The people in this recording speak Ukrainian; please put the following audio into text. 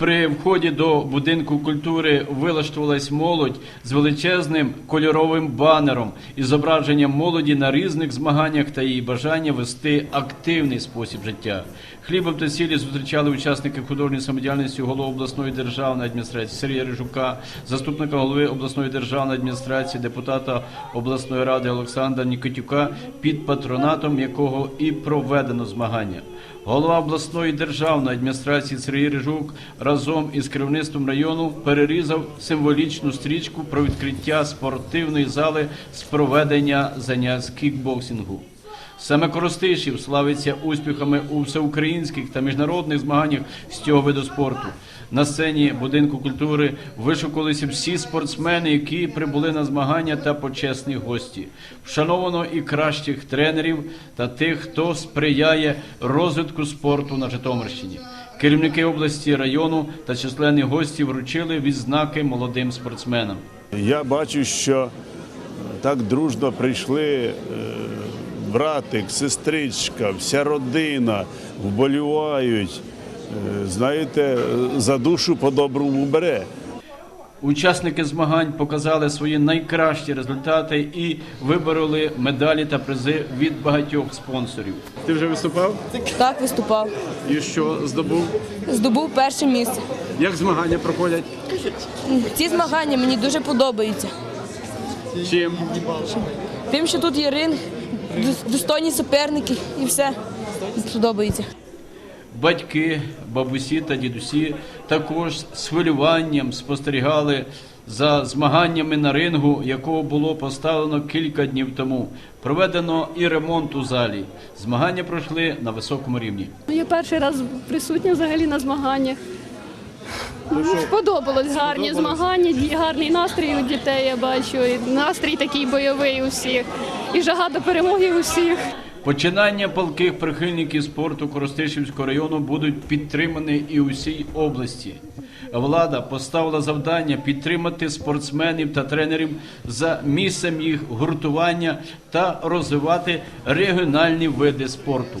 При вході до будинку культури вилаштувалась молодь з величезним кольоровим банером із зображенням молоді на різних змаганнях та її бажання вести активний спосіб життя. Хлібом та сілі зустрічали учасники художньої самодіяльності голови обласної державної адміністрації Сергія Рижука, заступника голови обласної державної адміністрації, депутата обласної ради Олександра Нікітюка, під патронатом якого і проведено змагання. Голова обласної державної адміністрації Сергій Рижук разом із керівництвом району перерізав символічну стрічку про відкриття спортивної зали з проведення занять кікбоксингу. Саме Коростишів славиться успіхами у всеукраїнських та міжнародних змаганнях з цього виду спорту. На сцені будинку культури вишукувалися всі спортсмени, які прибули на змагання та почесні гості. Вшановано і кращих тренерів та тих, хто сприяє розвитку спорту на Житомирщині. Керівники області, району та численні гості вручили відзнаки молодим спортсменам. Я бачу, що так дружно прийшли е, братик, сестричка, вся родина, вболівають. Е, Знаєте, за душу по-доброму бере. Учасники змагань показали свої найкращі результати і вибороли медалі та призи від багатьох спонсорів. Ти вже виступав? Так, виступав. І що здобув? Здобув перше місце. Як змагання проходять? Ці змагання мені дуже подобаються. Чим? Тим, що тут є ринг, достойні суперники і все подобається. Батьки, бабусі та дідусі також з хвилюванням спостерігали за змаганнями на рингу, якого було поставлено кілька днів тому. Проведено і ремонт у залі. Змагання пройшли на високому рівні. Ну, Я перший раз присутня взагалі на змаганнях. Ну, Сподобалось гарні змагання, гарний настрій у дітей, я бачу. І настрій такий бойовий у всіх. І жага до перемоги у всіх. Починання палких прихильників спорту Коростишівського району будуть підтримані і усій області. Влада поставила завдання підтримати спортсменів та тренерів за місцем їх гуртування та розвивати регіональні види спорту.